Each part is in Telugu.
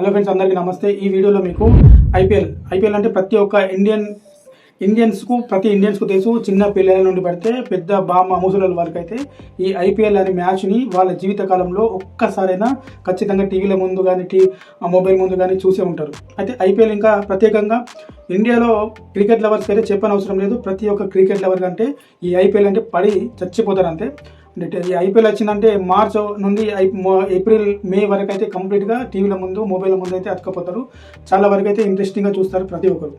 హలో ఫ్రెండ్స్ అందరికీ నమస్తే. ఈ వీడియోలో మీకు ఐపీఎల్. ఐపీఎల్ అంటే ప్రతి ఒక్క ఇండియన్ ఇండియన్స్కు ప్రతి ఇండియన్స్కు తెలుసు. చిన్న పిల్లల నుండి పడితే పెద్ద బామ్మ ముసలి వరకు అయితే ఈ ఐపీఎల్ అనే మ్యాచ్ని వాళ్ళ జీవితకాలంలో ఒక్కసారైనా ఖచ్చితంగా టీవీల ముందు కానీ టీ మొబైల్ ముందు కానీ చూసే ఉంటారు. అయితే ఐపీఎల్ ఇంకా ప్రత్యేకంగా ఇండియాలో క్రికెట్ లవర్స్కి అయితే చెప్పనవసరం లేదు. ప్రతి ఒక్క క్రికెట్ లవర్ కంటే ఈ ఐపీఎల్ అంటే పడి చచ్చిపోతారు అంతే ఐపీఎల్ వచ్చిందంటే మార్చ్ నుండి ఏప్రిల్ మే వరకు అయితే కంప్లీట్గా టీవీల ముందు మొబైల్ ముందు అయితే అతకపోతారు. చాలా వరకు అయితే ఇంట్రెస్టింగ్గా చూస్తారు ప్రతి ఒక్కరు.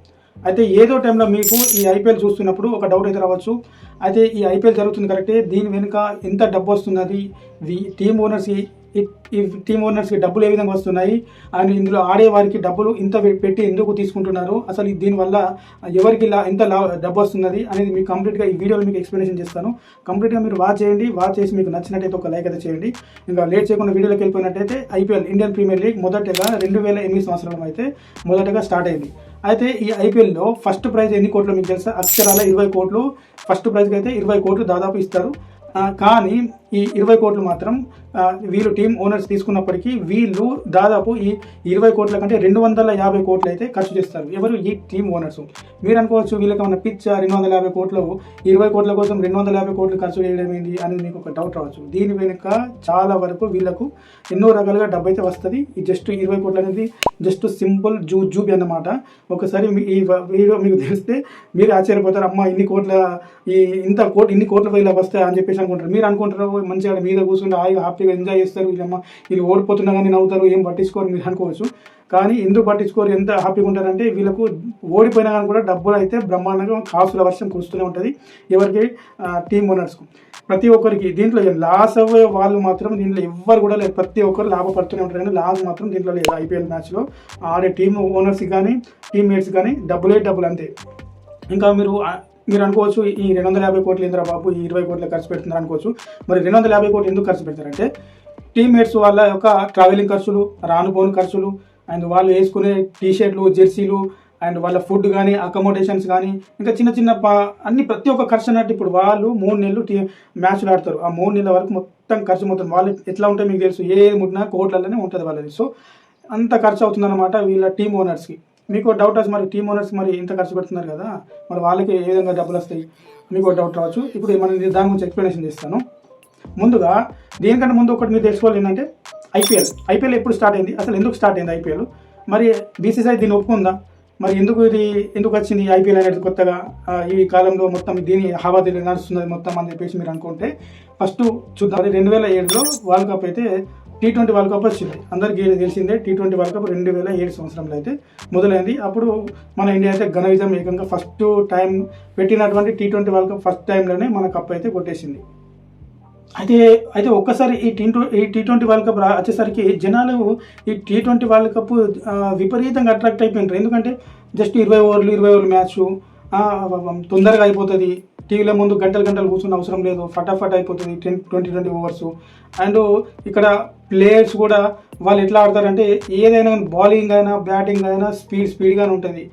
అయితే ఏదో టైంలో మీకు ఈ ఐపీఎల్ చూస్తున్నప్పుడు ఒక డౌట్ అయితే రావచ్చు. అయితే ఈ ఐపీఎల్ జరుగుతుంది కరెక్టే. దీని వెనుక ఎంత డబ్బు వస్తున్నది? ఈ టీమ్ ఓనర్స్ ఈ ఈ టీమ్ ఓనర్స్కి డబ్బులు ఏ విధంగా వస్తున్నాయి? అండ్ ఇందులో ఆడే వారికి డబ్బులు ఇంత పెట్టి ఎందుకు తీసుకుంటున్నారు? అసలు దీనివల్ల ఎవరికి లా ఎంత లా డబ్బు వస్తున్నది అనేది మీకు కంప్లీట్గా ఈ వీడియోలో మీకు ఎక్స్ప్లెనేషన్ చేస్తాను. కంప్లీట్గా మీరు వాచ్ చేయండి. వాచ్ చేసి మీకు నచ్చినట్టయితే ఒక లైక్ అయితే చేయండి. ఇంకా లేట్ చేయకుండా వీడియోలోకి వెళ్ళిపోయినట్టయితే ఐపీఎల్ ఇండియన్ ప్రీమియర్ లీగ్ మొదటగా రెండు వేల ఎనిమిది సంవత్సరంలో అయితే మొదటగా స్టార్ట్ అయింది. అయితే ఈ ఐపీఎల్లో ఫస్ట్ ప్రైజ్ ఎన్ని కోట్లు మీకు తెలుసా? అక్షరాల ఇరవై కోట్లు. ఫస్ట్ ప్రైజ్కి అయితే ఇరవై కోట్లు దాదాపు ఇస్తారు. కానీ ఈ ఇరవై కోట్లు మాత్రం వీళ్ళు టీం ఓనర్స్ తీసుకున్నప్పటికీ వీళ్ళు దాదాపు ఈ ఇరవై కోట్ల కంటే రెండు వందల యాభై కోట్లు అయితే ఖర్చు చేస్తారు. ఎవరు ఈ టీం ఓనర్స్? మీరు అనుకోవచ్చు వీళ్ళకి ఉన్న పిచ్చ రెండు వందల యాభై కోట్లు ఇరవై కోట్ల కోసం రెండు వందల యాభై కోట్లు ఖర్చు చేయడం ఏంటి అనేది మీకు ఒక డౌట్ రావచ్చు. దీని వెనుక చాలా వరకు వీళ్ళకు ఎన్నో రకాలుగా డబ్బు అయితే వస్తుంది. ఈ జస్ట్ ఇరవై కోట్లు అనేది జస్ట్ సింపుల్ జూ జూబీ అన్నమాట. ఒకసారి మీ- ఈ వీడియో మీకు తెలిస్తే మీరు ఆశ్చర్యపోతారు. అమ్మ ఇన్ని కోట్ల ఈ ఇంత కోట్ ఇన్ని కోట్ల ఇలా వస్తాయి అని చెప్పేసి అనుకుంటారు. మీరు అనుకుంటారు మంచిగా మీద కూర్చుంటే హాయిగా హ్యాపీగా ఎంజాయ్ చేస్తారు. వీళ్ళమ్మ వీళ్ళు ఓడిపోతున్నా కానీ నవ్వుతారు. ఏం పట్టించుకోరు మీరు అనుకోవచ్చు. కానీ ఎందుకు పట్టించుకోరు? ఎంత హ్యాపీగా ఉంటారంటే వీళ్ళకు ఓడిపోయినా కానీ కూడా డబ్బులు అయితే బ్రహ్మాండంగా కాసుల వర్షం కురుస్తూనే ఉంటుంది. ఎవరికి? టీమ్ ఓనర్స్కు ప్రతి ఒక్కరికి. దీంట్లో లాస్ అవ్వే వాళ్ళు మాత్రం దీంట్లో ఎవ్వరు కూడా లేదు ప్రతి ఒక్కరు లాభపడుతూనే ఉంటారు. కానీ లాస్ మాత్రం దీంట్లో లేదు. ఐపీఎల్ మ్యాచ్లో ఆడే టీమ్ ఓనర్స్కి కానీ టీమ్మేట్స్ కానీ డబ్బులే డబ్బులు అంతే. ఇంకా మీరు మీరు అనుకోవచ్చు ఈ రెండు వందల యాభై కోట్లు ఇంద్రా బాబు ఈ ఇరవై కోట్లు ఖర్చు పెడుతున్నారు అనుకోవచ్చు. మరి రెండు వందల యాభై కోట్లు ఎందుకు ఖర్చు పెడతారంటే టీమ్మేట్స్ వాళ్ళ యొక్క ట్రావెలింగ్ ఖర్చులు రానుపోని ఖర్చులు అండ్ వాళ్ళు వేసుకునే టీషర్ట్లు జెర్సీలు అండ్ వాళ్ళ ఫుడ్ కానీ అకమోడేషన్స్ కానీ ఇంకా చిన్న చిన్న అన్ని ప్రతి ఒక్క ఖర్చు అన్నట్టు ఇప్పుడు వాళ్ళు మూడు నెలలు టీ మ్యాచ్లు ఆడతారు. ఆ మూడు నెలల వరకు మొత్తం ఖర్చు మొత్తం వాళ్ళు ఎట్లా ఉంటే మీకు తెలుసు ఏ ముట్టినా కోట్లలోనే ఉంటుంది వాళ్ళది. సో అంత ఖర్చు అవుతుందన్నమాట వీళ్ళ టీమ్ ఓనర్స్కి మీకు డౌట్ వచ్చి మరి టీమ్ ఓనర్స్ మరి ఇంత ఖర్చు పెడుతున్నారు కదా మరి వాళ్ళకి ఏ విధంగా డబ్బులు వస్తాయి? మీకు డౌట్ రావచ్చు. ఇప్పుడు మనం దాని గురించి ఎక్స్ప్లెనేషన్ చేస్తాను. ముందుగా దీనికంటే ముందు ఒకటి మీరు తెలుసుకోవాలి ఏంటంటే ఐపీఎల్. ఐపీఎల్ ఎప్పుడు స్టార్ట్ అయింది? అసలు ఎందుకు స్టార్ట్ అయింది ఐపీఎల్? మరి బీసీసీఐ దీన్ని ఒప్పుకుందా? మరి ఎందుకు ఇది ఎందుకు వచ్చింది ఐపీఎల్ అనేది కొత్తగా? ఈ కాలంలో మొత్తం దీని హవా దీని నడుస్తున్నది మొత్తం అని చెప్పేసి మీరు అనుకుంటే ఫస్ట్ చూద్దాం. రెండు వేల ఏడులో వరల్డ్ కప్ అయితే టీ ట్వంటీ వరల్డ్ కప్ వచ్చింది. అందరికీ తెలిసిందే టీ ట్వంటీ వరల్డ్ కప్ రెండు వేల ఏడు సంవత్సరంలో అయితే మొదలైంది. అప్పుడు మన ఇండియా అయితే ఘన విజయం ఏకంగా ఫస్ట్ టైం పెట్టినటువంటి T twenty world cup first టైంలోనే మన కప్ అయితే కొట్టేసింది. అయితే అయితే ఒక్కసారి ఈ టీ ఈ టీ ట్వంటీ వరల్డ్ కప్ రా వచ్చేసరికి జనాలు ఈ టీ ట్వంటీ వరల్డ్ కప్ విపరీతంగా అట్రాక్ట్ అయిపోయినారు. ఎందుకంటే జస్ట్ ఇరవై ఓవర్లు ఇరవై ఓవర్లు మ్యాచ్ తొందరగా అయిపోతుంది. టీవీలో ముందు గంటలు గంటలు కూర్చున్న అవసరం లేదు. ఫటాఫట్ అయిపోతుంది ten twenty twenty overs. And ఇక్కడ ప్లేయర్స్ కూడా వాళ్ళు ఎట్లా ఆడతారంటే ఏదైనా బౌలింగ్ అయినా బ్యాటింగ్ అయినా స్పీడ్ స్పీడ్గానే ఉంటుంది.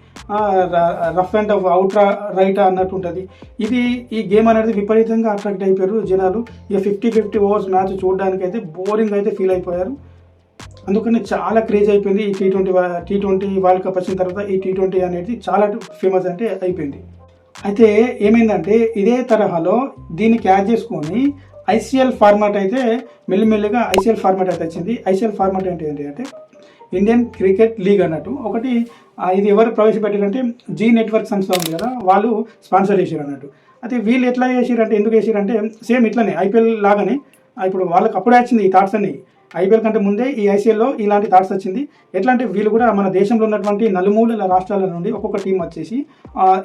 Rough and tough out right అన్నట్టు ఉంటుంది. ఇది ఈ గేమ్ అనేది విపరీతంగా అట్రాక్ట్ అయిపోయారు జనాలు. ఇక ఫిఫ్టీ ఫిఫ్టీ ఓవర్స్ మ్యాచ్ చూడడానికి అయితే బోరింగ్ అయితే ఫీల్ అయిపోయారు. అందుకని చాలా క్రేజ్ అయిపోయింది ఈ T twenty T twenty world cup వచ్చిన తర్వాత ఈ టీ ట్వంటీ అనేది చాలా ఫేమస్ అంటే అయిపోయింది. అయితే ఏమైందంటే ఇదే తరహాలో దీన్ని క్యాచ్ చేసుకొని ఐసీఎల్ ఫార్మాట్ అయితే మెల్లిమెల్లిగా ఐసీఎల్ ఫార్మాట్ అయితే వచ్చింది. ఐసీఎల్ ఫార్మాట్ ఏంటి ఏంటి అంటే ఇండియన్ క్రికెట్ లీగ్ అన్నట్టు ఒకటి ఇది ఎవరు ప్రవేశపెట్టారంటే జీ నెట్వర్క్ సంస్థ ఉంది కదా వాళ్ళు స్పాన్సర్ చేశారు అన్నట్టు. అయితే వీళ్ళు ఎట్లా చేసారంటే ఎందుకు చేసారంటే సేమ్ ఇట్లనే ఐపీఎల్ లాగానే ఇప్పుడు వాళ్ళకి అప్పుడే వచ్చింది ఈ థాట్స్ అన్ని. ఐపీఎల్ కంటే ముందే ఈ ఐసీఎల్లో ఇలాంటి థాట్స్ వచ్చింది. ఎట్లా అంటే వీళ్ళు కూడా మన దేశంలో ఉన్నటువంటి నలుమూలల రాష్ట్రాల నుండి ఒక్కొక్క టీం వచ్చేసి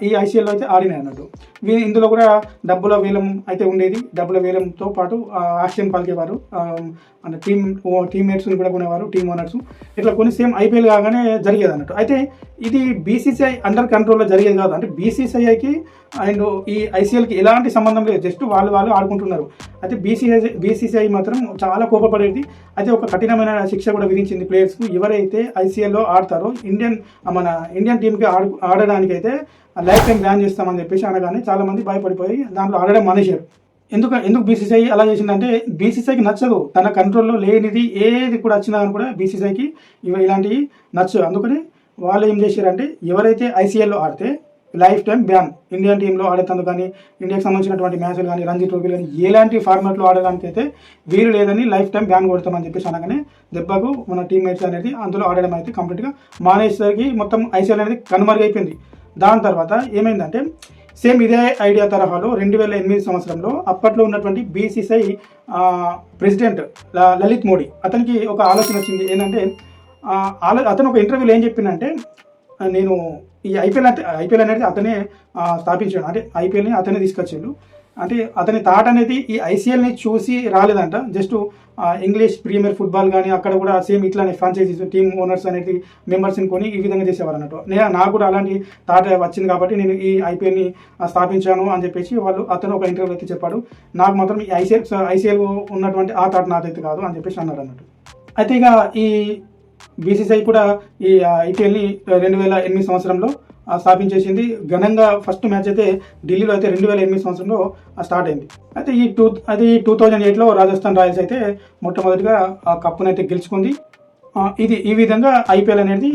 ఈ ఐసీఎల్లో అయితే ఆడినాయి అన్నట్టు. వీ ఇందులో కూడా డబ్బుల వేలం అయితే ఉండేది. డబ్బుల వేలంతో పాటు ఆ, పాల్గేవారు అంటే టీమ్ టీమ్మేట్స్ని కూడా కొనేవారు టీమ్ ఓనర్స్. ఇట్లా కొన్ని సేమ్ ఐపీఎల్ కాగానే జరిగేది అన్నట్టు. అయితే ఇది బీసీసీఐ అండర్ కంట్రోల్లో జరిగేది కాదు. అంటే బీసీసీఐకి అండ్ ఈ ఐసీఎల్కి ఎలాంటి సంబంధం లేదు. జస్ట్ వాళ్ళు వాళ్ళు ఆడుకుంటున్నారు. అయితే బీసీఐ బీసీసీఐ మాత్రం చాలా కోపపడేది. అయితే ఒక కఠినమైన శిక్ష కూడా విధించింది ప్లేయర్స్కు ఎవరైతే ఐసీఎల్లో ఆడతారో ఇండియన్ మన ఇండియన్ టీంకి ఆడు ఆడడానికి అయితే లైఫ్ టైం బ్యాన్ చేస్తామని చెప్పేసి అనగానే చాలా మంది భయపడిపోయి దాంట్లో ఆడడం మానేశారు. ఎందుకు ఎందుకు బీసీసీఐ అలా చేసిందంటే బీసీసీఐకి నచ్చదు. తన కంట్రోల్లో లేనిది ఏది కూడా వచ్చినా కానీ కూడా బీసీసీఐకి ఇవి ఇలాంటివి నచ్చదు. అందుకని వాళ్ళు ఏం చేశారంటే ఎవరైతే ఐసీఎల్లో ఆడితే లైఫ్ టైం బ్యాన్. ఇండియన్ టీంలో ఆడేటందుకు కానీ ఇండియాకి సంబంధించినటువంటి మ్యాచ్లు కానీ రంజీ ట్రోఫీలు కానీ ఎలాంటి ఫార్మాట్లో ఆడడానికి అయితే వీలు లేదని లైఫ్ టైం బ్యాన్ కొడతామని చెప్పేసి అనగానే దెబ్బకు మన టీమ్మేట్స్ అనేది అందులో ఆడడం అయితే కంప్లీట్గా మానేసరికి మొత్తం ఐసీఎల్ అనేది కనుమరుగైపోయింది. దాని తర్వాత ఏమైందంటే సేమ్ ఇదే ఐడియా తరహాలో రెండు వేల ఎనిమిది సంవత్సరంలో అప్పట్లో ఉన్నటువంటి బీసీసీఐ ప్రెసిడెంట్ లలిత్ మోడీ అతనికి ఒక ఆలోచన వచ్చింది. ఏంటంటే ఆలో అతను ఒక ఇంటర్వ్యూలో ఏం చెప్పిందంటే నేను ఈ ఐపీఎల్ అంటే ఐపీఎల్ అనేది అతనే స్థాపించాడు. అంటే ఐపీఎల్ని అతనే తీసుకొచ్చాడు. అంటే అతని థాట్ అనేది ఈ ఐసీఎల్ని చూసి రాలేదంట. జస్ట్ ఇంగ్లీష్ ప్రీమియర్ ఫుట్బాల్ కానీ అక్కడ కూడా సేమ్ ఇట్లానే ఫ్రాంచైజీస్ టీమ్ ఓనర్స్ అనేది మెంబర్స్ని కొని ఈ విధంగా చేసేవారు అన్నట్టు. నేను నాకు కూడా అలాంటి థాట్ వచ్చింది కాబట్టి నేను ఈ ఐపీఎల్ని స్థాపించాను అని చెప్పేసి వాళ్ళు అతను ఒక ఇంటర్వ్యూ అయితే చెప్పాడు. నాకు మాత్రం ఈ ఐసీఎల్ ఐసీఎల్ ఉన్నటువంటి ఆ థాట్ నాదైతే కాదు అని చెప్పేసి అన్నాడు అన్నట్టు. అయితే ఇక ఈ బీసీసీఐ కూడా ఈ ఐపీఎల్ని రెండు వేల ఎనిమిది సంవత్సరంలో స్థాపించేసింది. ఘనంగా ఫస్ట్ మ్యాచ్ అయితే ఢిల్లీలో అయితే రెండు వేల ఎనిమిది సంవత్సరంలో స్టార్ట్ అయింది. అయితే ఈ టూ అది టూ థౌజండ్ ఎయిట్లో రాజస్థాన్ రాయల్స్ అయితే మొట్టమొదటిగా ఆ కప్పును అయితే గెలుచుకుంది. ఇది ఈ విధంగా ఐపీఎల్ అనేది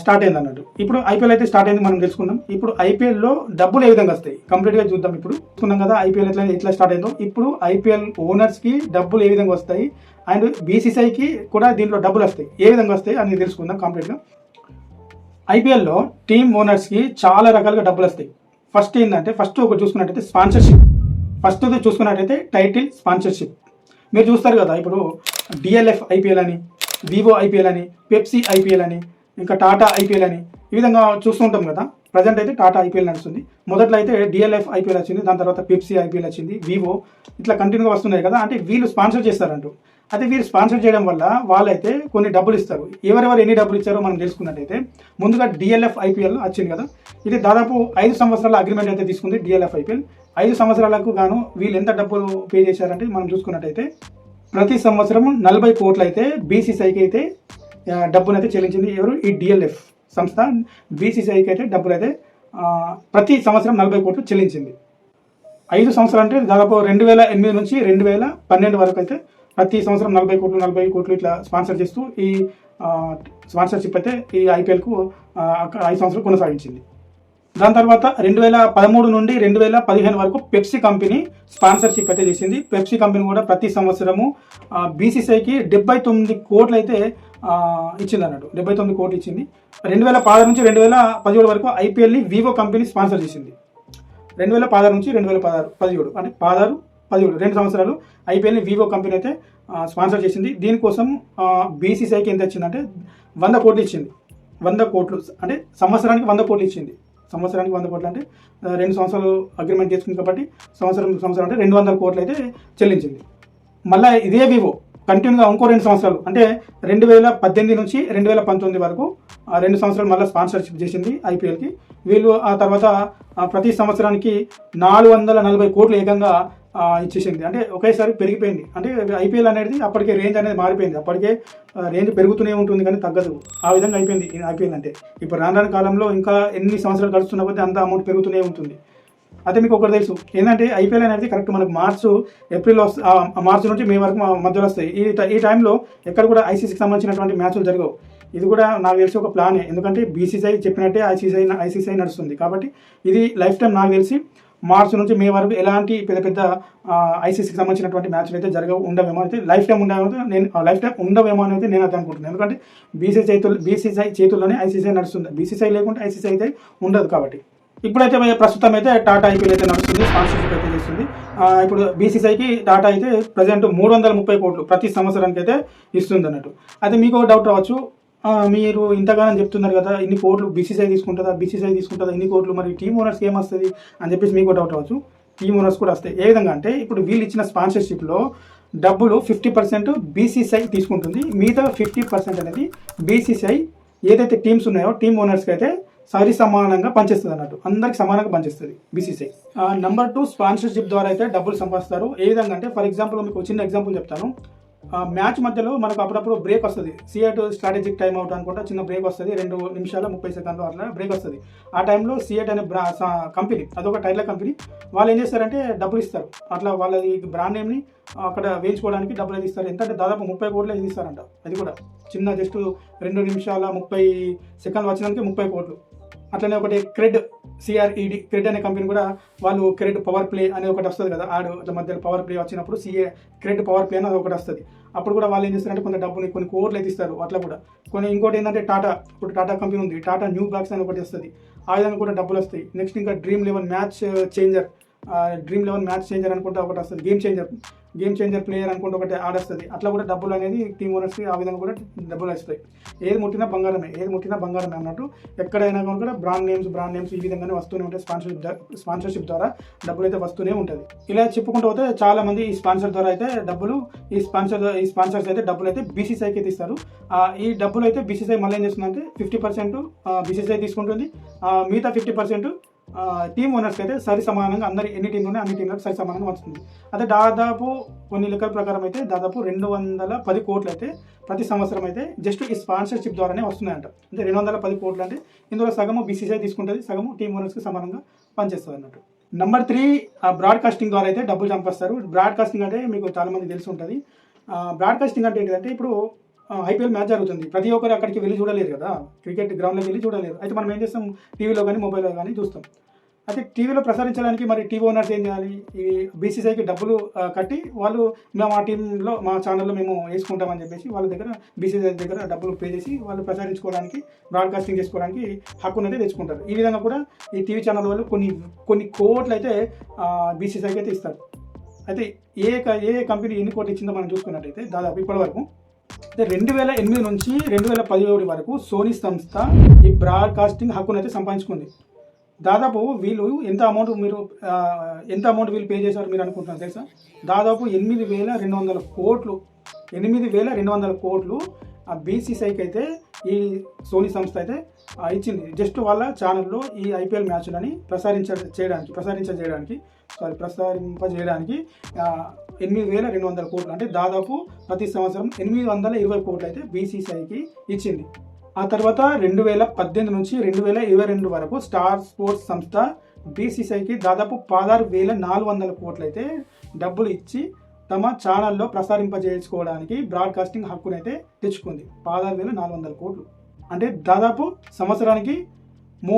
స్టార్ట్ అయింది అన్నట్టు ఇప్పుడు ఐపీఎల్ అయితే స్టార్ట్ అయింది మనం తెలుసుకుందాం ఇప్పుడు ఐపీఎల్లో డబ్బులు ఏ విధంగా వస్తాయి? కంప్లీట్గా చూద్దాం ఇప్పుడు. చూసుకున్నాం కదా ఐపీఎల్ ఎట్లా ఎట్లా స్టార్ట్ అయిందో. ఇప్పుడు ఐపీఎల్ ఓనర్స్కి డబ్బులు ఏ విధంగా వస్తాయి? అండ్ బీసీసీఐకి కూడా దీంట్లో డబ్బులు వస్తాయి. ఏ విధంగా వస్తాయి అని తెలుసుకుందాం కంప్లీట్గా ఐపీఎల్లో టీమ్ ఓనర్స్కి చాలా రకాలుగా డబ్బులు వస్తాయి. ఫస్ట్ ఏంటంటే ఫస్ట్ ఒకటి చూసుకున్నట్టయితే స్పాన్సర్షిప్ ఫస్ట్ చూసుకున్నట్టయితే టైటిల్ స్పాన్సర్షిప్ మీరు చూస్తారు కదా ఇప్పుడు డిఎల్ఎఫ్ ఐపీఎల్ అని వివో ఐపీఎల్ అని పెప్సీ ఐపీఎల్ అని ఇంకా టాటా ఐపీఎల్ అని ఈ విధంగా చూస్తుంటాం కదా. ప్రజెంట్ అయితే టాటా ఐపీఎల్ నడుస్తుంది. మొదట్లో అయితే డిఎల్ఎఫ్ ఐపీఎల్ వచ్చింది దాని తర్వాత పెప్సీ ఐపీఎల్ వచ్చింది వివో ఇట్లా కంటిన్యూగా వస్తున్నాయి కదా. అంటే వీళ్ళు స్పాన్సర్ చేస్తారంటూ. అయితే వీరు స్పాన్సర్ చేయడం వల్ల వాళ్ళైతే కొన్ని డబ్బులు ఇస్తారు. ఎవరెవరు ఎన్ని డబ్బులు ఇచ్చారో మనం తెలుసుకున్నట్టయితే ముందుగా డిఎల్ఎఫ్ ఐపీఎల్ వచ్చింది కదా. ఇది దాదాపు ఐదు సంవత్సరాల అగ్రిమెంట్ అయితే తీసుకుంది డిఎల్ఎఫ్ ఐపీఎల్ ఐదు సంవత్సరాలకు గాను వీళ్ళు ఎంత డబ్బులు పే చేశారంటే మనం చూసుకున్నట్టయితే ప్రతి సంవత్సరం నలభై కోట్లు అయితే బీసీసీఐకి అయితే ఆ, డబ్బునైతే చెల్లించింది ఎవరు? ఈ డిఎల్ఎఫ్ సంస్థ. బీసీసీఐకి అయితే డబ్బులు అయితే ప్రతి సంవత్సరం నలభై కోట్లు చెల్లించింది. ఐదు సంవత్సరాలు అంటే దాదాపు రెండు వేల ఎనిమిది నుంచి రెండు వేల పన్నెండు వరకు అయితే ప్రతి సంవత్సరం నలభై కోట్లు నలభై కోట్లు ఇట్లా స్పాన్సర్ చేస్తూ ఈ స్పాన్సర్షిప్ అయితే ఈ ఐపీఎల్కు ఐదు సంవత్సరాలు కొనసాగించింది. దాని తర్వాత రెండు వేల పదమూడు నుండి రెండు వేల పదిహేను వరకు పెప్సీ కంపెనీ స్పాన్సర్షిప్ అయితే చేసింది. పెప్సీ కంపెనీ కూడా ప్రతి సంవత్సరము బీసీసీఐకి డెబ్బై తొమ్మిది కోట్లు అయితే ఇచ్చింది అన్నట్టు. డెబ్బై తొమ్మిది కోట్లు ఇచ్చింది. రెండు వేల పదహారు నుంచి రెండు వేల పదిహేడు వరకు ఐపీఎల్ని వివో కంపెనీ స్పాన్సర్ చేసింది. రెండు వేల పదహారు నుంచి రెండు వేల పదహారు పదిహేడు. అంటే పదహారు పదిహేడు. రెండు సంవత్సరాలు ఐపీఎల్ని వివో కంపెనీ అయితే స్పాన్సర్ చేసింది. దీనికోసం బీసీసీఐకి ఎంత ఇచ్చిందంటే వంద కోట్లు ఇచ్చింది. వంద కోట్లు. అంటే సంవత్సరానికి వంద కోట్లు ఇచ్చింది. సంవత్సరానికి వంద కోట్లు అంటే రెండు సంవత్సరాలు అగ్రిమెంట్ చేసుకుంది కాబట్టి సంవత్సరం సంవత్సరం అంటే రెండు వందల కోట్లు అయితే చెల్లించింది. మళ్ళీ ఇదే వివో కంటిన్యూగా ఇంకో రెండు సంవత్సరాలు. అంటే రెండు వేల పద్దెనిమిది నుంచి రెండు వేల పంతొమ్మిది వరకు ఆ రెండు సంవత్సరాలు మళ్ళీ స్పాన్సర్షిప్ చేసింది ఐపీఎల్కి వీళ్ళు ఆ తర్వాత ప్రతి సంవత్సరానికి నాలుగు వందల నలభై కోట్లు ఏకంగా ఇచ్చేసింది. అంటే ఒకేసారి పెరిగిపోయింది. అంటే ఐపీఎల్ అనేది అప్పటికే రేంజ్ అనేది మారిపోయింది. అప్పటికే రేంజ్ పెరుగుతూనే ఉంటుంది కానీ తగ్గదు. ఆ విధంగా అయిపోయింది ఐపీఎల్ అంటే. ఇప్పుడు రాను రాని కాలంలో ఇంకా ఎన్ని సంవత్సరాలు గడుస్తున్న కొద్దీ అంత అమౌంట్ పెరుగుతూనే ఉంటుంది. అయితే మీకు ఒకటి తెలుసు. ఏంటంటే ఐపీఎల్ అనేది కరెక్ట్ మనకు మార్చు ఏప్రిల్ వస్త- మార్చి నుంచి మే వరకు మా- మధ్యలో వస్తాయి. ఈ ఈ టైంలో ఎక్కడ కూడా ఐసీసీకి సంబంధించినటువంటి మ్యాచ్లు జరగవు. ఇది కూడా నాకు తెలిసి ఒక ప్లానే. ఎందుకంటే బీసీసీఐ చెప్పినట్టే ఐసీసీఐ ఐసీసీఐ నడుస్తుంది. కాబట్టి ఇది లైఫ్ టైం నాకు తెలిసి మార్చి నుంచి మే వరకు ఎలాంటి పెద్ద పెద్ద ఐసీసీకి సంబంధించినటువంటి మ్యాచ్లు అయితే జరగవు ఉండవేమో అయితే లైఫ్ టైం ఉండవేమో నేను లైఫ్ టైం ఉండవేమో అని అయితే నేను అయితే అనుకుంటున్నాను. ఎందుకంటే బీసీసీ చేతులు బీసీసీఐ చేతుల్లోనే ఐసీసీఐ నడుస్తుంది. బీసీసీఐ లేకుంటే ఐసీసీ అయితే ఉండదు కాబట్టి. ఇప్పుడైతే మరి ప్రస్తుతం అయితే టాటా ఐపీఎల్ అయితే నడుస్తుంది స్పాన్సర్షిప్ అయితే చేస్తుంది. ఇప్పుడు బీసీసీఐకి టాటా అయితే ప్రజెంట్ మూడు వందల ముప్పై కోట్లు ప్రతి సంవత్సరానికి అయితే ఇస్తుంది అన్నట్టు అయితే మీకు ఒక డౌట్ రావచ్చు. మీరు ఇంతగానో చెప్తున్నారు కదా ఇన్ని కోట్లు బీసీసీఐ తీసుకుంటుందా బీసీసీఐ తీసుకుంటుందా ఇన్ని కోట్లు మరి టీమ్ ఓనర్స్ ఏమొస్తుంది అని చెప్పేసి మీకు డౌట్ అవ్వచ్చు టీమ్ ఓనర్స్ కూడా వస్తాయి. ఏ విధంగా అంటే ఇప్పుడు వీళ్ళు ఇచ్చిన స్పాన్సర్షిప్లో డబ్బులు ఫిఫ్టీ పర్సెంట్ బీసీసీఐ తీసుకుంటుంది. మిగతా ఫిఫ్టీ పర్సెంట్ అనేది బీసీసీఐ ఏదైతే టీమ్స్ ఉన్నాయో టీమ్ ఓనర్స్కి అయితే సరి సమానంగా పనిచేస్తుంది అన్నట్టు. అందరికి సమానంగా పనిచేస్తుంది బీసీసీఐ నెంబర్ టూ స్పాన్సర్షిప్ ద్వారా అయితే డబ్బులు సంపాదిస్తారు. ఏ విధంగా అంటే ఫర్ ఎగ్జాంపుల్ మీకు చిన్న ఎగ్జాంపుల్ చెప్తాను. మ్యాచ్ మధ్యలో మనకు అప్పుడప్పుడు బ్రేక్ వస్తుంది. సిఎట్ స్ట్రాటజిక్ టైం అవుట్ అనుకుంటా చిన్న బ్రేక్ వస్తుంది. రెండు నిమిషాల ముప్పై సెకండ్లు అట్లా బ్రేక్ వస్తుంది. ఆ టైంలో సిఎట్ అనే బ్రా కంపెనీ అదొక టైర్ల కంపెనీ వాళ్ళు ఏం చేస్తారంటే డబ్బులు ఇస్తారు. అట్లా వాళ్ళది బ్రాండ్ నేమ్ని అక్కడ వేయించుకోవడానికి డబ్బులు అయితే ఇస్తారు. ఎంత అంటే దాదాపు ముప్పై కోట్లు ఇస్తారంట. అది కూడా చిన్న జస్ట్ రెండు నిమిషాల ముప్పై సెకండ్లు వచ్చినందుకే ముప్పై కోట్లు. అట్లనే ఒకటి CRED C R E D CRED అనే కంపెనీ కూడా వాళ్ళు క్రెడ్ పవర్ ప్లే అనే ఒకటి వస్తుంది కదా ఆడు అట్లా మధ్యలో పవర్ ప్లే వచ్చినప్పుడు సిఏ క్రెడ్ పవర్ ప్లే అనేది ఒకటి వస్తుంది. అప్పుడు కూడా వాళ్ళు ఏం చేస్తారంటే కొంత డబ్బుని కొన్ని కోట్లు అయితే ఇస్తారు అట్లా కూడా. కొన్ని ఇంకోటి ఏంటంటే టాటా ఇప్పుడు టాటా కంపెనీ ఉంది టాటా న్యూ బ్యాక్స్ అని ఒకటి వస్తుంది. ఆ విధంగా కూడా డబ్బులు వస్తాయి. నెక్స్ట్ ఇంకా Dream Eleven match changer Dream Eleven match changer అనుకుంటే ఒకటి వస్తుంది. Game changer game changer player అనుకుంటే ఒకటి ఆడొస్తుంది అట్లా కూడా డబ్బులు అనేది టీమ్ ఓనర్స్కి ఆ విధంగా కూడా డబ్బులు వస్తాయి. ఏది ముట్టినా బంగారమే ఏది ముట్టినా బంగారమే అన్నట్టు ఎక్కడైనా కూడా బ్రాండ్ నేమ్స్ బ్రాండ్ నేమ్స్ ఈ విధంగానే వస్తూనే ఉంటాయి. స్పాన్సర్షిప్ స్పాన్సర్షిప్ ద్వారా డబ్బులు అయితే వస్తూనే ఉంటుంది. ఇలా చెప్పుకుంటూ పోతే చాలా మంది ఈ స్పాన్సర్ ద్వారా అయితే డబ్బులు ఈ స్పాన్సర్ ఈ స్పాన్సర్స్ అయితే డబ్బులు అయితే బీసీసీఐకి అయితే ఇస్తారు ఈ డబ్బులు అయితే బీసీసీఐ మళ్ళీ ఏం చేస్తుందంటే ఫిఫ్టీ పర్సెంట్ బీసీసీఐ తీసుకుంటుంది. మిగతా ఫిఫ్టీ పర్సెంట్ టీమ్ ఓనర్స్కి అయితే సరి సమానంగా అందరి ఎన్ని టీంలు ఉన్నాయి అన్ని టీంలకు సరి సమానంగా వస్తుంది. అదే దాదాపు కొన్ని లెక్కల ప్రకారం అయితే దాదాపు రెండు వందల పది కోట్లు అయితే ప్రతి సంవత్సరం అయితే జస్ట్ ఈ స్పాన్సర్షిప్ ద్వారానే వస్తున్నాయంట. అంటే రెండు వందల పది కోట్లు అంటే ఇందులో సగము బీసీసీఐ తీసుకుంటుంది సగము టీమ్ ఓనర్స్కి సమానంగా పనిచేస్తుంది అన్నట్టు. నెంబర్ త్రీ బ్రాడ్కాస్టింగ్ ద్వారా అయితే డబ్బులు చంపేస్తారు. బ్రాడ్కాస్టింగ్ అంటే మీకు చాలామంది తెలిసి ఉంటుంది. బ్రాడ్కాస్టింగ్ అంటే ఏంటంటే ఇప్పుడు ఐపీఎల్ మ్యాచ్ జరుగుతుంది. ప్రతి ఒక్కరు అక్కడికి వెళ్ళి చూడలేరు కదా. క్రికెట్ గ్రౌండ్లోకి వెళ్ళి చూడలేరు అయితే మనం ఏం చేస్తాం? టీవీలో కానీ మొబైల్లో కానీ చూస్తాం. అయితే టీవీలో ప్రసారించడానికి మరి టీవీ ఓనర్స్ ఏం చేయాలి? ఈ బీసీసీఐకి డబ్బులు కట్టి వాళ్ళు మేము మా టీంలో మా ఛానల్లో మేము వేసుకుంటామని చెప్పేసి వాళ్ళ దగ్గర బీసీసీఐ దగ్గర డబ్బులు పే చేసి వాళ్ళు ప్రసారించుకోవడానికి బ్రాడ్కాస్టింగ్ చేసుకోవడానికి హక్కును అయితే తెచ్చుకుంటారు. ఈ విధంగా కూడా ఈ టీవీ ఛానల్ వాళ్ళు కొన్ని కొన్ని కోట్లు అయితే బీసీసీఐకి అయితే ఇస్తారు. అయితే ఏ ఏ కంపెనీ ఎన్ని కోట్లు ఇచ్చిందో మనం చూసుకున్నట్టయితే దాదాపు ఇప్పటి వరకు రెండు వేల ఎనిమిది నుంచి రెండు వేల పదిహేడు వరకు సోనీ సంస్థ ఈ బ్రాడ్కాస్టింగ్ హక్కును అయితే సంపాదించుకుంది. దాదాపు వీళ్ళు ఎంత అమౌంట్ మీరు ఎంత అమౌంట్ వీళ్ళు పే చేశారు మీరు అనుకుంటున్నారు తెలుసా? దాదాపు ఎనిమిది వేల రెండు వందల కోట్లు ఎనిమిది వేల రెండు వందల కోట్లు ఆ బీసీసీఐకి అయితే ఈ సోనీ సంస్థ అయితే ఇచ్చింది. జస్ట్ వాళ్ళ ఛానల్లో ఈ ఐపీఎల్ మ్యాచ్లని ప్రసారించ చేయడానికి ప్రసారించ చేయడానికి సారీ ప్రసారింపజేయడానికి ఎనిమిది వేల రెండు వందల కోట్లు. అంటే దాదాపు ప్రతి సంవత్సరం ఎనిమిది వందల ఇరవై కోట్లు అయితే బీసీసీఐకి ఇచ్చింది. ఆ తర్వాత రెండు వేల పద్దెనిమిది నుంచి రెండు వేల ఇరవై రెండు వరకు స్టార్ స్పోర్ట్స్ సంస్థ బీసీసీఐకి దాదాపు పదహారు వేల నాలుగు వందల కోట్లు అయితే డబ్బులు ఇచ్చి తమ ఛానల్లో ప్రసారింపజేసుకోవడానికి బ్రాడ్కాస్టింగ్ హక్కునైతే తెచ్చుకుంది. పదహారు వేల నాలుగు వందల కోట్లు. అంటే దాదాపు సంవత్సరానికి మూ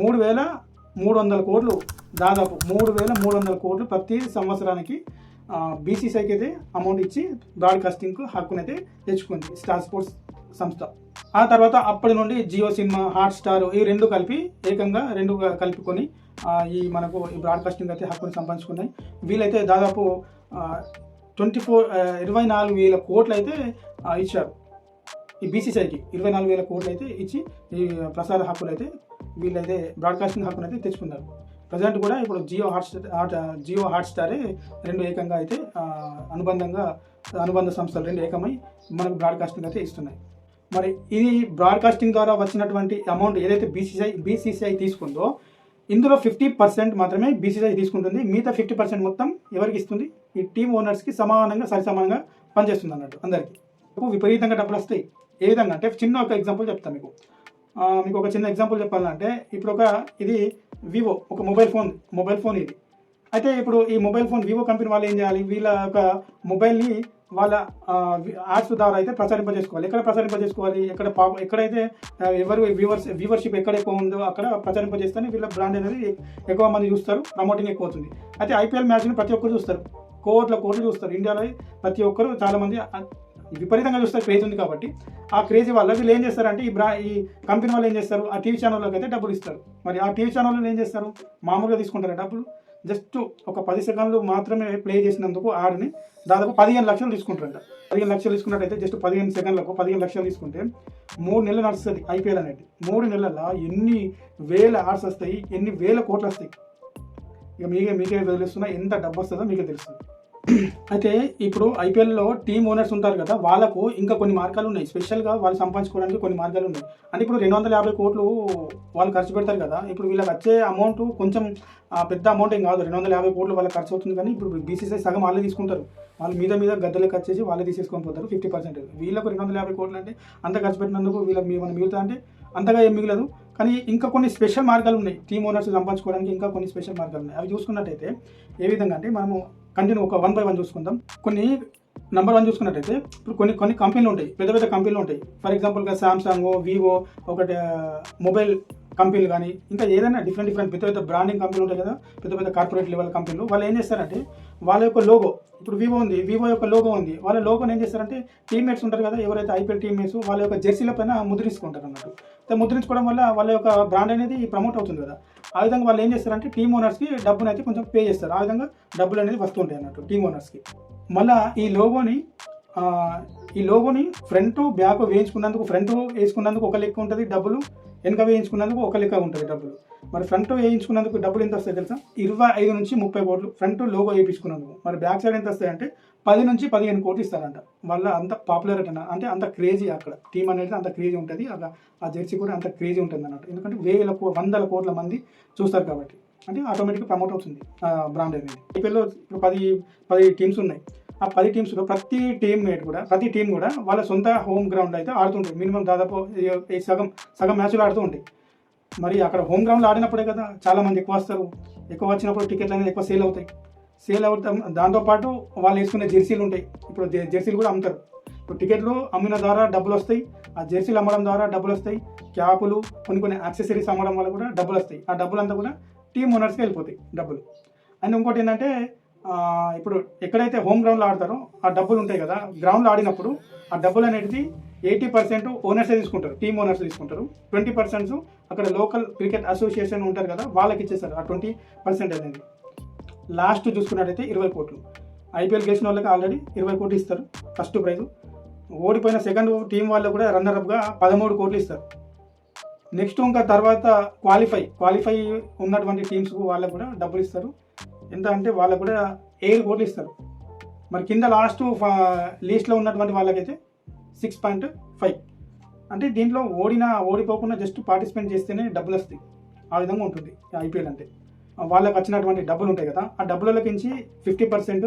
మూడు వేల మూడు వందల కోట్లు దాదాపు మూడు వేల మూడు వందల కోట్లు ప్రతి సంవత్సరానికి బీసీసీఐకి అయితే అమౌంట్ ఇచ్చి బ్రాడ్కాస్టింగ్కు హక్కునైతే తెచ్చుకుంది స్టార్ స్పోర్ట్స్ సంస్థ. ఆ తర్వాత అప్పటి నుండి జియో సినిమా హాట్ స్టార్ ఈ రెండు కలిపి ఏకంగా రెండు కలుపుకొని ఈ మనకు ఈ బ్రాడ్కాస్టింగ్ అయితే హక్కుని సంపాదించుకున్నాయి. వీళ్ళైతే దాదాపు ట్వంటీ ఫోర్ ఇరవై నాలుగు వేల కోట్లు అయితే ఇచ్చారు. ఈ బీసీసీఐకి ఇరవై నాలుగు వేల కోట్లు అయితే ఇచ్చి ఈ ప్రసార హక్కులు అయితే వీళ్ళైతే బ్రాడ్కాస్టింగ్ హక్కును అయితే తెచ్చుకున్నారు. ప్రజెంట్ కూడా ఇప్పుడు జియో హాట్స్టార్ హాట్ జియో హాట్స్టారే రెండు ఏకంగా అయితే అనుబంధంగా అనుబంధ సంస్థలు రెండు ఏకమై మనకు బ్రాడ్కాస్టింగ్ అయితే ఇస్తున్నాయి. మరి ఇది బ్రాడ్కాస్టింగ్ ద్వారా వచ్చినటువంటి అమౌంట్ ఏదైతే బీసీసీఐ బీసీసీఐ తీసుకుందో ఇందులో ఫిఫ్టీ పర్సెంట్ మాత్రమే బీసీసీఐ తీసుకుంటుంది. మిగతా ఫిఫ్టీ పర్సెంట్ మొత్తం ఎవరికి ఇస్తుంది? ఈ టీమ్ ఓనర్స్కి సమానంగా సరిసమానంగా పనిచేస్తుంది అన్నట్టు అందరికీ. విపరీతంగా డబ్బులు వస్తాయి. ఏ విధంగా అంటే చిన్న ఒక ఎగ్జాంపుల్ చెప్తాను మీకు. మీకు ఒక చిన్న ఎగ్జాంపుల్ చెప్పాలంటే ఇప్పుడు ఒక ఇది వివో ఒక మొబైల్ ఫోన్ మొబైల్ ఫోన్ ఇది. అయితే ఇప్పుడు ఈ మొబైల్ ఫోన్ వివో కంపెనీ వాళ్ళు ఏం చేయాలి? వీళ్ళ యొక్క మొబైల్ని వాళ్ళ యాడ్స్ ద్వారా అయితే ప్రచారింపజేసుకోవాలి. ఎక్కడ ప్రచారింపజేసుకోవాలి? ఎక్కడ పాప ఎక్కడైతే ఎవరు వ్యూవర్స్ వ్యూవర్షిప్ ఎక్కడ ఎక్కువ ఉందో అక్కడ ప్రచారింపజేస్తేనే వీళ్ళ బ్రాండ్ అనేది ఎక్కువ మంది చూస్తారు ప్రమోటింగ్ ఎక్కువ అవుతుంది. అయితే ఐపీఎల్ మ్యాచ్ని ప్రతి ఒక్కరు చూస్తారు. కోట్ల కోట్లు చూస్తారు. ఇండియాలో ప్రతి ఒక్కరు చాలామంది విపరీతంగా చూస్తే క్రేజ్ ఉంది కాబట్టి ఆ క్రేజ్ వల్ల వీళ్ళు ఏం చేస్తారంటే ఈ బ్రా ఈ కంపెనీ వాళ్ళు ఏం చేస్తారు? ఆ టీవీ ఛానల్లోకి అయితే డబ్బులు ఇస్తారు. మరి ఆ టీవీ ఛానల్లో ఏం చేస్తారు? మామూలుగా తీసుకుంటారు డబ్బులు? జస్ట్ ఒక పది సెకండ్లు మాత్రమే ప్లే చేసినందుకు ఆడిని దాదాపు పదిహేను లక్షలు తీసుకుంటారంట. పదిహేను లక్షలు తీసుకున్నట్టయితే జస్ట్ పదిహేను సెకండ్లకు పదిహేను లక్షలు తీసుకుంటే మూడు నెలలు నడుస్తుంది ఐపీఎల్ అనేది. మూడు నెలల్లో ఎన్ని వేల ఆర్స్ వస్తాయి ఎన్ని వేల కోట్లు వస్తాయి? ఇక మీకే మీకే వదిలిస్తున్నా ఎంత డబ్బు వస్తుందో మీకే తెలుస్తుంది. అయితే ఇప్పుడు ఐపీఎల్లో టీమ్ ఓనర్స్ ఉంటారు కదా వాళ్ళకు ఇంకా కొన్ని మార్గాలు ఉన్నాయి. స్పెషల్గా వాళ్ళు సంపాదించుకోవడానికి కొన్ని మార్గాలు ఉన్నాయి. అంటే ఇప్పుడు రెండు వందల యాభై కోట్లు వాళ్ళు ఖర్చు పెడతారు కదా ఇప్పుడు వీళ్ళకి వచ్చే అమౌంట్ కొంచెం పెద్ద అమౌంట్ ఏం కాదు. రెండు వందల యాభై కోట్లు వాళ్ళకి ఖర్చు అవుతుంది కానీ ఇప్పుడు బీసీసీ సగం వాళ్ళే తీసుకుంటారు. వాళ్ళు మీద మీద గద్దెలకు వచ్చేసి వాళ్ళే తీసేసుకొని పోతారు ఫిఫ్టీ పర్సెంట్. వీళ్ళకు రెండు వందల యాభై కోట్లు అంటే అంత ఖర్చు పెట్టినందుకు వీళ్ళకి మీ- మన మిగులుతా అంటే అంతగా ఏం మిగలదు. కానీ ఇంకా కొన్ని స్పెషల్ మార్గాలు ఉన్నాయి. టీమ్ ఓనర్స్ సంపాదించుకోవడానికి ఇంకా కొన్ని స్పెషల్ మార్గాలు ఉన్నాయి. అవి చూసుకున్నట్టయితే ఏ విధంగా అంటే మనము కంటిన్యూ ఒక వన్ బై వన్ చూసుకుందాం. కొన్ని నెంబర్ వన్ చూసుకున్నట్టయితే ఇప్పుడు కొన్ని కొన్ని కంపెనీలు ఉంటాయి. పెద్ద పెద్ద కంపెనీలు ఉంటాయి. ఫర్ ఎగ్జాంపుల్గా సామ్సంగ్ వివో ఒకటి మొబైల్ కంపెనీలు కానీ ఇంకా ఏదైనా డిఫరెంట్ డిఫరెంట్ పెద్ద పెద్ద బ్రాండింగ్ కంపెనీలు ఉంటాయి కదా పెద్ద పెద్ద కార్పొరేట్ లెవెల్ కంపెనీలు వాళ్ళు ఏం చేస్తారంటే వాళ్ళ యొక్క లోగో ఇప్పుడు వివో ఉంది వివో యొక్క లోగో ఉంది వాళ్ళ లోగోని ఏం చేస్తారంటే టీమ్మేట్స్ ఉంటారు కదా ఎవరైతే ఐపీఎల్ టీమ్మేట్స్ వాళ్ళ యొక్క జెర్సీల పైన ముద్రించుకుంటారు అన్నట్టు. అయితే ముద్రించుకోవడం వల్ల వాళ్ళ యొక్క బ్రాండ్ అనేది ప్రమోట్ అవుతుంది కదా. ఆ విధంగా వాళ్ళు ఏం చేస్తారంటే టీమ్ ఓనర్స్కి డబ్బుని అయితే కొంచెం పే చేస్తారు. ఆ విధంగా డబ్బులు అనేది వస్తుంటాయి అన్నట్టు టీమ్ ఓనర్స్కి మళ్ళీ ఈ లోగోని ఈ లోగోని ఫ్రంట్ బ్యాక్ వేయించుకున్నందుకు ఫ్రంట్ వేసుకున్నందుకు ఒక లెక్క ఉంటుంది డబ్బులు వెనక వేయించుకున్నందుకు ఒక లెక్క ఉంటుంది డబ్బులు. మరి ఫ్రంట్ వేయించుకున్నందుకు డబ్బులు ఎంత వస్తాయి తెలుసా? ఇరవై ఐదు నుంచి ముప్పై కోట్లు ఫ్రంట్ లోగో వేయించుకున్నందుకు. మరి బ్యాక్ సైడ్ ఎంత వస్తాయి అంటే పది నుంచి పదిహేను కోట్లు ఇస్తారంట. వాళ్ళ అంత పాపులర్ అంటే అంత క్రేజీ అక్కడ. టీం అనేది అంత క్రేజీ ఉంటుంది. అక్కడ ఆ జెర్సీ కూడా అంత క్రేజీ ఉంటుంది అన్నట్టు ఎందుకంటే వేల కో- వందల కోట్ల మంది చూస్తారు కాబట్టి. అంటే ఆటోమేటిక్గా ప్రమోట్ అవుతుంది బ్రాండ్ అనేది. ఐపీఎల్లో ఇప్పుడు పది పది టీమ్స్ ఉన్నాయి. ఆ పది టీమ్స్లో ప్రతి టీమ్ మేట్ కూడా ప్రతి టీం కూడా వాళ్ళ సొంత హోమ్ గ్రౌండ్ అయితే ఆడుతుంటాయి మినిమం దాదాపు సగం సగం మ్యాచ్లు ఆడుతూ ఉంటాయి. మరి అక్కడ హోమ్ గ్రౌండ్లో ఆడినప్పుడే కదా చాలా మంది ఎక్కువ వస్తారు. ఎక్కువ వచ్చినప్పుడు టికెట్లు అనేది ఎక్కువ సేల్ అవుతాయి. సేల్ అవుతాం దాంతోపాటు వాళ్ళు వేసుకునే జెర్సీలు ఉంటాయి. ఇప్పుడు జె- జెర్సీలు కూడా అమ్ముతారు. ఇప్పుడు టికెట్లు అమ్మిన ద్వారా డబ్బులు వస్తాయి. ఆ జెర్సీలు అమ్మడం ద్వారా డబ్బులు వస్తాయి. క్యాపులు కొన్ని కొన్ని యాక్సెసరీస్ అమ్మడం వల్ల కూడా డబ్బులు వస్తాయి. ఆ డబ్బులు అంతా కూడా టీమ్ ఓనర్స్కి వెళ్ళిపోతాయి డబ్బులు. అండ్ ఇంకోటి ఏంటంటే ఇప్పుడు ఎక్కడైతే హోమ్ గ్రౌండ్లో ఆడతారో ఆ డబ్బులు ఉంటాయి కదా గ్రౌండ్లో ఆడినప్పుడు ఆ డబ్బులు అనేది ఎయిటీ పర్సెంట్ ఓనర్సే తీసుకుంటారు టీమ్ ఓనర్స్ తీసుకుంటారు. ట్వంటీ పర్సెంట్స్ అక్కడ లోకల్ క్రికెట్ అసోసియేషన్ ఉంటారు కదా వాళ్ళకి ఇచ్చేస్తారు ఆ ట్వంటీ పర్సెంట్ అనేది. లాస్ట్ చూసుకున్నట్టయితే ఇరవై కోట్లు. ఐపీఎల్ గెలిచిన వాళ్ళకి ఆల్రెడీ ఇరవై కోట్లు ఇస్తారు ఫస్ట్ ప్రైజ్ ఓడిపోయిన సెకండ్ టీం వాళ్ళకు కూడా రన్నర్ అప్గా పదమూడు కోట్లు ఇస్తారు. నెక్స్ట్ ఇంకా తర్వాత క్వాలిఫై క్వాలిఫై ఉన్నటువంటి టీమ్స్ వాళ్ళకు కూడా డబ్బులు ఇస్తారు. ఎంత అంటే వాళ్ళకు కూడా ఏడు కోట్లు ఇస్తారు. మరి కింద లాస్ట్ లీస్ట్లో ఉన్నటువంటి వాళ్ళకైతే సిక్స్ పాయింట్ ఫైవ్ అంటే దీంట్లో ఓడినా ఓడిపోకుండా జస్ట్ పార్టిసిపేట్ చేస్తేనే డబ్బులు వస్తాయి. ఆ విధంగా ఉంటుంది ఐపీఎల్ అంటే. వాళ్ళకి వచ్చినటువంటి డబ్బులు ఉంటాయి కదా ఆ డబ్బులలోకించి ఫిఫ్టీ పర్సెంట్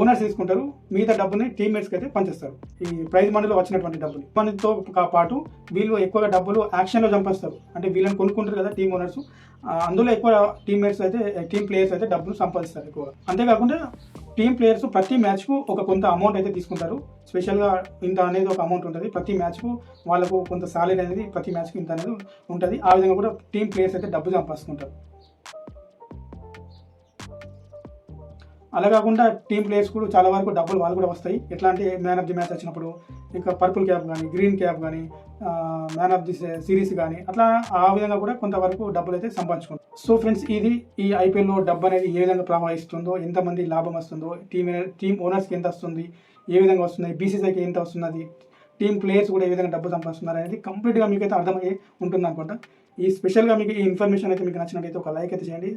ఓనర్స్ తీసుకుంటారు మిగతా డబ్బుని టీమ్మేట్స్కి అయితే పంచేస్తారు ఈ ప్రైజ్ మనీలో వచ్చినటువంటి డబ్బులు. మనీతో పాటు వీళ్ళు ఎక్కువగా డబ్బులు యాక్షన్లో చంపేస్తారు అంటే వీళ్ళని కొనుక్కుంటారు కదా టీమ్ ఓనర్స్ అందులో ఎక్కువ టీమ్మేట్స్ అయితే టీమ్ ప్లేయర్స్ అయితే డబ్బులు సంపాదిస్తారు ఎక్కువ. అంతేకాకుండా టీమ్ ప్లేయర్స్ ప్రతి మ్యాచ్కు ఒక కొంత అమౌంట్ అయితే తీసుకుంటారు. స్పెషల్గా ఇంత అనేది ఒక అమౌంట్ ఉంటుంది. ప్రతి మ్యాచ్కు వాళ్ళకు కొంత సాలరీ అనేది ప్రతి మ్యాచ్కి ఇంత అనేది ఉంటుంది. ఆ విధంగా కూడా టీమ్ ప్లేయర్స్ అయితే డబ్బు సంపాదిస్తుంటారు. అలా కాకుండా టీమ్ ప్లేయర్స్ కూడా చాలా వరకు డబ్బులు వాళ్ళు కూడా వస్తాయి. ఎట్లాంటి మ్యాన్ ఆఫ్ ది మ్యాచ్ వచ్చినప్పుడు ఇంకా పర్పుల్ క్యాప్ కానీ గ్రీన్ క్యాప్ కానీ మ్యాన్ ఆఫ్ ది సిరీస్ కానీ అట్లా ఆ విధంగా కూడా కొంతవరకు డబ్బులు అయితే సంపాదించుకుంటారు సో ఫ్రెండ్స్ ఇది ఈ ఐపీఎల్లో డబ్బు అనేది ఏ విధంగా ప్రవహిస్తుందో ఎంతమంది లాభం వస్తుందో టీమ్ టీమ్ ఓనర్స్కి ఎంత వస్తుంది ఏ విధంగా వస్తుంది బీసీసీకి ఎంత వస్తున్నది టీమ్ ప్లేయర్స్ కూడా ఏ విధంగా డబ్బు సంపాదిస్తున్నారు అనేది కంప్లీట్గా మీకు అయితే అర్థమయ్యే ఉంటుంది అనుకుంటా ఈ స్పెషల్గా మీకు ఈ ఇన్ఫర్మేషన్ అయితే మీకు నచ్చినట్టయితే ఒక లైక్ అయితే చేయండి.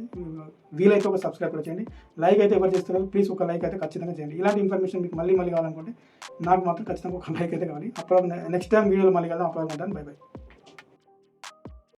వీలైతే ఒక సబ్స్క్రైబ్ కూడా చేయండి. లైక్ అయితే ఎవరు చేస్తారో ప్లీజ్ ఒక లైక్ అయితే ఖచ్చితంగా చేయండి. ఇలాంటి ఇన్ఫర్మేషన్ మీకు మళ్ళీ మళ్ళీ కావాలనుకుంటే నాకు మాత్రం ఖచ్చితంగా ఒక లైక్ అయితే కావాలి. అప్పుడు నెక్స్ట్ టైం వీడియోలో మళ్ళీ కలదాం అప్పుడు ఉంటాను. By by